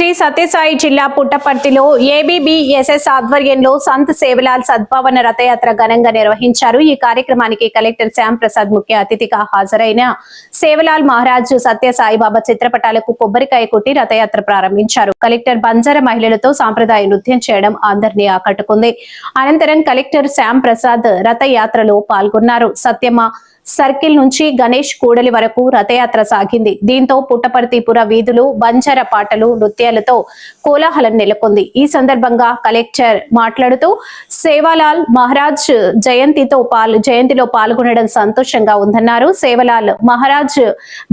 శ్రీ సత్యసాయి జిల్లా పుట్టపర్తిలో ఏబీబీఎస్ఎస్ ఆధ్వర్యంలో సంత్ సేవలాల్ సద్భావన రథయాత్ర ఘనంగా నిర్వహించారు. ఈ కార్యక్రమానికి కలెక్టర్ శ్యామ్ ప్రసాద్ ముఖ్య అతిథిగా హాజరైన సేవలాల్ మహారాజ్ సత్యసాయిబాబా చిత్రపటాలకు కొబ్బరికాయ కొట్టి రథయాత్ర ప్రారంభించారు. కలెక్టర్ బంజార మహిళలతో సాంప్రదాయ నృత్యం చేయడం అందరినీ ఆకట్టుకుంది. అనంతరం కలెక్టర్ శ్యామ్ ప్రసాద్ రథయాత్రలో పాల్గొన్నారు. సత్యమ సర్కిల్ నుంచి గణేష్ కూడలి వరకు రథయాత్ర సాగింది. దీంతో పుట్టపర్తిపుర వీధులు బంజార పాటలు నృత్యాలతో కోలాహలం నెలకొంది. ఈ సందర్భంగా కలెక్టర్ మాట్లాడుతూ సేవాలాల్ మహారాజ్ జయంతితో పాల్ జయంతిలో పాల్గొనడం సంతోషంగా ఉందన్నారు. సేవలాల్ మహారాజ్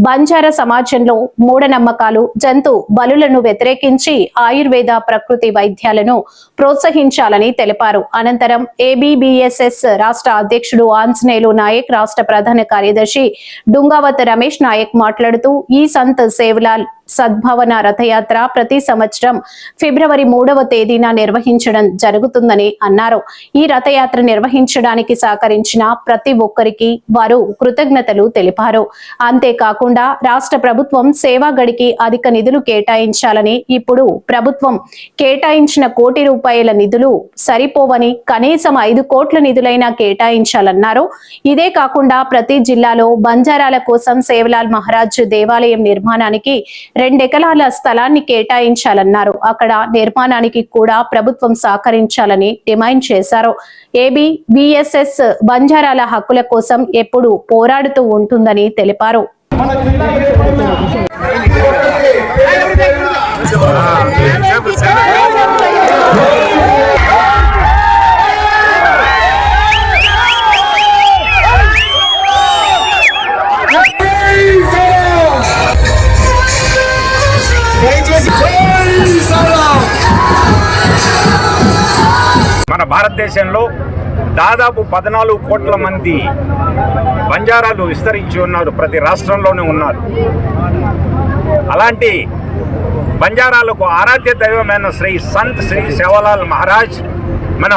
బంజారా సమాజంలో మూఢనమ్మకాలు జంతు బలులను వ్యతిరేకించి ఆయుర్వేద ప్రకృతి వైద్యాలను ప్రోత్సహించాలని తెలిపారు. అనంతరం ఏబిబిఎస్ఎస్ రాష్ట్ర అధ్యక్షుడు ఆంజనేయులు నాయక్ రాష్ట్ర ప్రధాన కార్యదర్శి డుంగావత్ రమేష్ నాయక్ మాట్లాడుతూ ఈ సంత్ సేవలాల్ సద్భావన రథయాత్ర ప్రతి సంవత్సరం ఫిబ్రవరి మూడవ తేదీన నిర్వహించడం జరుగుతుందని అన్నారు. ఈ రథయాత్ర నిర్వహించడానికి సహకరించిన ప్రతి ఒక్కరికి వారు కృతజ్ఞతలు తెలిపారు. అంతేకాకుండా రాష్ట్ర ప్రభుత్వం సేవాగడికి అధిక నిధులు కేటాయించాలని ఇప్పుడు ప్రభుత్వం కేటాయించిన కోటి రూపాయల నిధులు సరిపోవని కనీసం ఐదు కోట్ల నిధులైనా కేటాయించాలన్నారు. ఇదే కాకుండా ప్రతి జిల్లాలో బంజారాల కోసం సేవలాల్ మహారాజ్ దేవాలయం నిర్మాణానికి రెండెకరాల స్థలాన్ని కేటాయించాలన్నారు. అక్కడ నిర్మాణానికి కూడా ప్రభుత్వం సహకరించాలని డిమాండ్ చేశారు. ఏబీ బిఎస్ఎస్ బంజారాల హక్కుల కోసం ఎప్పుడు పోరాడుతూ ఉంటుందని తెలిపారు. భారతదేశంలో దాదాపు పద్నాలుగు కోట్ల మంది బంజారాలు విస్తరించి ఉన్నారు ప్రతి రాష్ట్రంలోనే ఉన్నారు. అలాంటి బంజారాలకు ఆరాధ్య దైవమైన శ్రీ సంత్ శ్రీ సేవలాల్ మహారాజ్ మన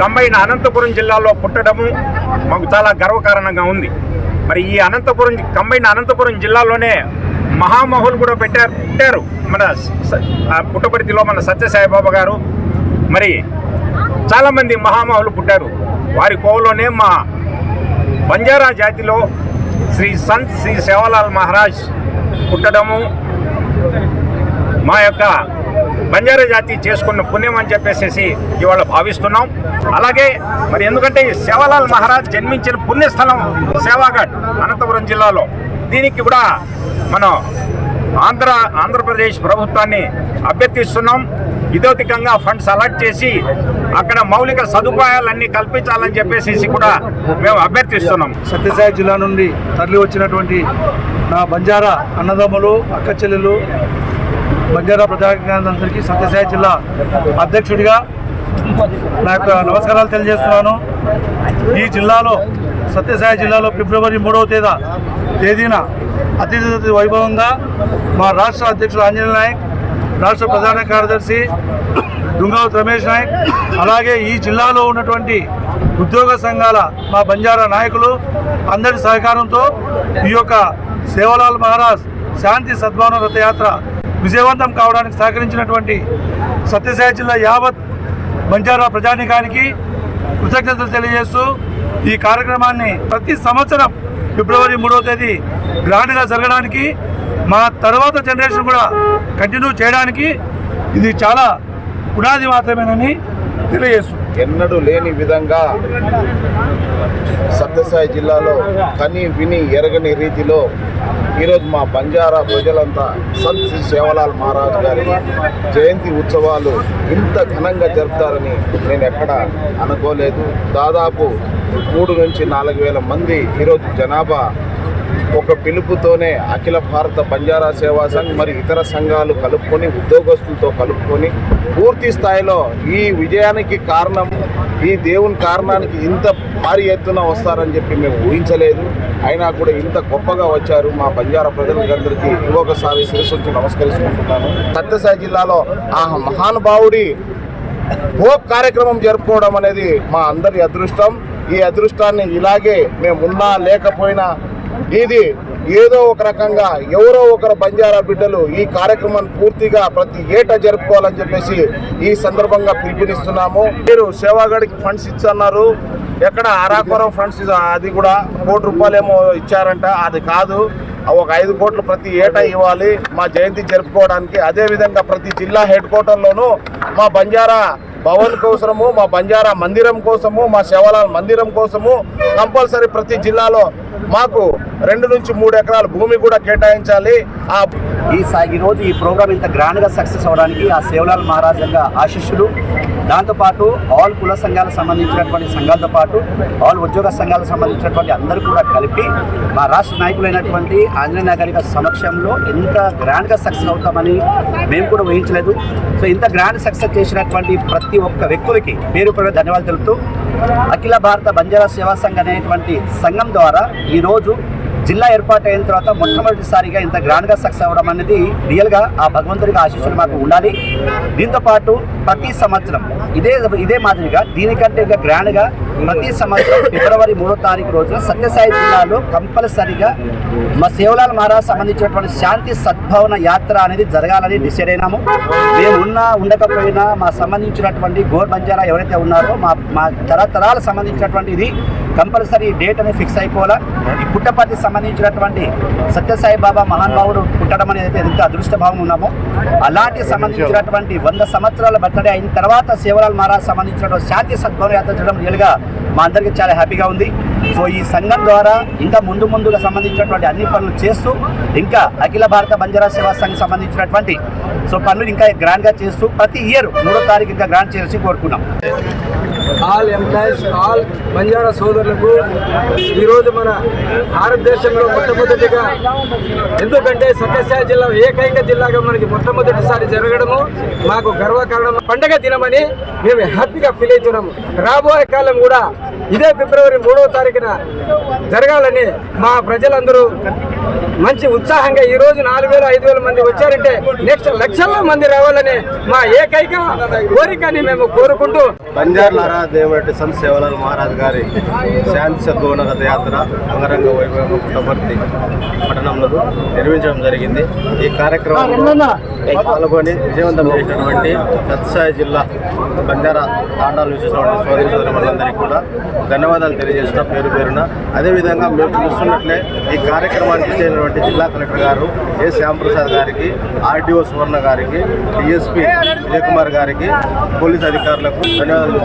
తొంభైన అనంతపురం జిల్లాలో పుట్టడము మాకు చాలా గర్వకారణంగా ఉంది. మరి ఈ అనంతపురం కంబైన అనంతపురం జిల్లాలోనే మహామహులు కూడా పెట్టారు పెట్టారు మన స- పుట్టపర్తిలో మన సత్యసాయిబాబా గారు. మరి చాలామంది మహామహులు పుట్టారు. వారి కోవలోనే మా బంజారా జాతిలో శ్రీ సంత్ శ్రీ సేవలాల్ మహారాజ్ పుట్టడము మా యొక్క బంజారా జాతి చేసుకున్న పుణ్యం అని చెప్పేసి ఇవాళ భావిస్తున్నాం. అలాగే మరి ఎందుకంటే ఈ సేవలాల్ మహారాజ్ జన్మించిన పుణ్యస్థలం సేవాఘాట్ అనంతపురం జిల్లాలో. దీనికి కూడా మనం ఆంధ్ర ఆంధ్రప్రదేశ్ ప్రభుత్వాన్ని అభ్యర్థిస్తున్నాం. ఇదోతికంగా ఫండ్స్ అలాట్ చేసి అక్కడ మౌలిక సదుపాయాలన్నీ కల్పించాలని చెప్పేసి కూడా మేము అభ్యర్థిస్తున్నాం. సత్యసాయి జిల్లా నుండి తరలి వచ్చినటువంటి నా బంజారా అన్నదమ్ములు అక్క చెల్లెలు బంజారా ప్రజాజ్ఞానందరికీ సత్యసాయి జిల్లా అధ్యక్షుడిగా నా యొక్క నమస్కారాలు తెలియజేస్తున్నాను. ఈ జిల్లాలో సత్యసాయి జిల్లాలో ఫిబ్రవరి మూడవ తేదీ తేదీన అతిథి వైభవంగా మా రాష్ట్ర అధ్యక్షుడు ఆంజనేయ నాయక్ రాష్ట్ర ప్రధాన కార్యదర్శి దుంగవత్ రమేష్ నాయక్ అలాగే ఈ జిల్లాలో ఉన్నటువంటి ఉద్యోగ సంఘాల మా బంజారా నాయకులు అందరి సహకారంతో ఈ యొక్క సేవలాల్ మహారాజ్ శాంతి సద్భావన రథయాత్ర విజయవంతం కావడానికి సహకరించినటువంటి సత్యసాయి జిల్లా యావత్ బంజారా ప్రజానికానికి కృతజ్ఞతలు తెలియజేస్తూ ఈ కార్యక్రమాన్ని ప్రతి సంవత్సరం ఫిబ్రవరి మూడవ తేదీ గ్రాండ్గా జరగడానికి మా తర్వాత జనరేషన్ కూడా కంటిన్యూ చేయడానికి ఇది చాలా పునాది మాత్రమేనని తెలియజేస్తుంది ఎన్నడూ లేని విధంగా సత్యసాయి జిల్లాలో కని విని ఎరగని రీతిలో ఈరోజు మా బంజారా ప్రజలంతా సంత్ శ్రీ సేవలాల్ మహారాజ్ గారి జయంతి ఉత్సవాలు ఇంత ఘనంగా జరుపుతారని నేను ఎక్కడ అనుకోలేదు. దాదాపు మూడు నుంచి నాలుగు వేల మంది ఈరోజు జనాభా ఒక పిలుపుతోనే అఖిల భారత బంజారా సేవా సంఘ్ మరి ఇతర సంఘాలు కలుపుకొని ఉద్యోగస్తులతో కలుపుకొని పూర్తి స్థాయిలో ఈ విజయానికి కారణం ఈ దేవుని కారణానికి ఇంత భారీ ఎత్తున వస్తారని చెప్పి మేము ఊహించలేదు. అయినా కూడా ఇంత గొప్పగా వచ్చారు మా బంజారా ప్రజలందరికీ. ఇంకొకసారి శిరసొచ్చి నమస్కరించుకుంటున్నాను సత్యసాయి జిల్లాలో ఆ మహానుభావుడి భోగ్ కార్యక్రమం జరుపుకోవడం అనేది మా అందరి అదృష్టం. ఈ అదృష్టాన్ని ఇలాగే మేమున్నా లేకపోయినా ఇది ఏదో ఒక రకంగా ఎవరో ఒకరు బంజారా బిడ్డలు ఈ కార్యక్రమాన్ని పూర్తిగా ప్రతి ఏటా జరుపుకోవాలని చెప్పేసి ఈ సందర్భంగా పిలుపునిస్తున్నాము. మీరు సేవాగడికి ఫండ్స్ ఇచ్చన్నారు. ఎక్కడ అరాకొరం ఫండ్స్ అది కూడా కోటి రూపాయలు ఏమో ఇచ్చారంట. అది కాదు. ఒక ఐదు కోట్లు ప్రతి ఏటా ఇవ్వాలి. మా జయంతి జరుపుకోవడానికి. అదే విధంగా ప్రతి జిల్లా హెడ్ క్వార్టర్లోనూ మా బంజారా భవన్ కోసము మా బంజారా మందిరం కోసము మా శివలాల్ మందిరం కోసము కంపల్సరీ ప్రతి జిల్లాలో మాకు రెండు నుంచి మూడు ఎకరాల భూమి కూడా కేటాయించాలి. ఆ ఈ ఈ రోజు ఈ ప్రోగ్రామ్ ఇంత గ్రాండ్గా సక్సెస్ అవడానికి ఆ సేవలాల్ మహారాజ్ యొక్క ఆశిష్యులు దాంతోపాటు ఆల్ కుల సంఘాలకు సంబంధించినటువంటి సంఘాలతో పాటు ఆల్ ఉద్యోగ సంఘాలకు సంబంధించినటువంటి అందరూ కూడా కలిపి మా రాష్ట్ర నాయకులైనటువంటి ఆంజనేయ నాగరిక సమక్షంలో ఇంత గ్రాండ్గా సక్సెస్ అవుతామని మేము కూడా ఊహించలేదు. సో ఇంత గ్రాండ్ సక్సెస్ చేసినటువంటి ప్రతి ఒక్క వ్యక్తులకి పేరు కూడా ధన్యవాదాలు తెలుపుతూ అఖిల భారత బంజారా సేవా సంఘం అనేటువంటి సంఘం ద్వారా ఈరోజు జిల్లా ఏర్పాటు అయిన తర్వాత మొట్టమొదటిసారిగా ఇంత గ్రాండ్గా సక్సెస్ అవ్వడం అనేది రియల్గా ఆ భగవంతుడికి ఆశీస్సులు మాకు ఉండాలి. దీంతో పాటు ప్రతి సంవత్సరం ఇదే ఇదే మాదిరిగా దీనికంటే ఇంకా గ్రాండ్గా ప్రతి సంవత్సరం ఫిబ్రవరి మూడో తారీఖు రోజున సత్యసాయి జిల్లాలో కంపల్సరిగా మా సేవలాల మహారాజ్ సంబంధించినటువంటి శాంతి సద్భావన యాత్ర అనేది జరగాలని డిసైడ్ అయినాము. మేము ఉన్నా ఉండకపోయినా మా సంబంధించినటువంటి గోర్ బంజారా ఎవరైతే ఉన్నారో మా మా తరతరాలకు సంబంధించినటువంటి ఇది కంపల్సరీ డేట్ అనేది ఫిక్స్ అయిపోవాలా? ఈ పుట్టపర్తి సంబంధించినటువంటి సత్యసాయి బాబా మహానుభావుడు పుట్టడం అనేది ఎంత అదృష్ట భావం ఉన్నామో. అలాంటి సంబంధించినటువంటి వంద సంవత్సరాల బర్త్డే అయిన తర్వాత సేవలాల్ మహారాజ్ సంబంధించినటువంటి శాంతి సద్భావం యాత్ర చేయడం రియల్గా మా అందరికీ చాలా హ్యాపీగా ఉంది. సో ఈ సంఘం ద్వారా ఇంకా ముందు ముందుగా సంబంధించినటువంటి అన్ని పనులు చేస్తూ ఇంకా అఖిల భారత బంజారా సేవా సంఘం సంబంధించినటువంటి సో పనులు ఇంకా గ్రాండ్గా చేస్తూ ప్రతి ఇయర్ మూడో తారీఖు ఇంకా గ్రాండ్ చేయాల్సి కోరుకున్నాం. ఆల్ ఎంప్లాయీస్ ఆల్ బంజారా సోదరులకు ఈరోజు మన భారతదేశంలో మొట్టమొదటిగా ఎందుకంటే సత్యసాయి జిల్లా ఏకైక జిల్లాగా మనకి మొట్టమొదటిసారి జరగడము మాకు గర్వకారణం. పండగ దినమని మేము హ్యాపీగా ఫీల్ అవుతున్నాము. రాబోయే కాలం కూడా ఇదే ఫిబ్రవరి మూడవ తారీఖున జరగాలని మా ప్రజలందరూ మంచి ఉత్సాహంగా ఈ రోజు నాలుగు వేల ఐదు వేల మంది వచ్చారంటే నెక్స్ట్ లక్షల మంది రావాలని మా ఏకైక కోరికని మేము కోరుకుంటూ బంజార్ లారా దేవరెడ్డి సంత్ సేవలాల్ మహారాజ్ గారి శాంతి సద్భవన రథయాత్ర అంగరంగ వైభవం పుట్టపర్తి పట్టణంలో నిర్వహించడం జరిగింది. ఈ కార్యక్రమంలో పాల్గొని విజయవంతం చేసినటువంటి సత్సాయి జిల్లా బంజారా తాండాలు చూసినటువంటి సోదరి సోదరులందరికీ కూడా ధన్యవాదాలు తెలియజేసిన పేరు పేరున. అదేవిధంగా మేము చూస్తున్నట్లే ఈ కార్యక్రమానికి చేసినటువంటి జిల్లా కలెక్టర్ గారు ఏ శ్యాంప్రసాద్ గారికి ఆర్డీఓ సువర్ణ గారికి డిఎస్పీ విజయ్ కుమార్ గారికి పోలీస్ అధికారులకు ధన్యవాదాలు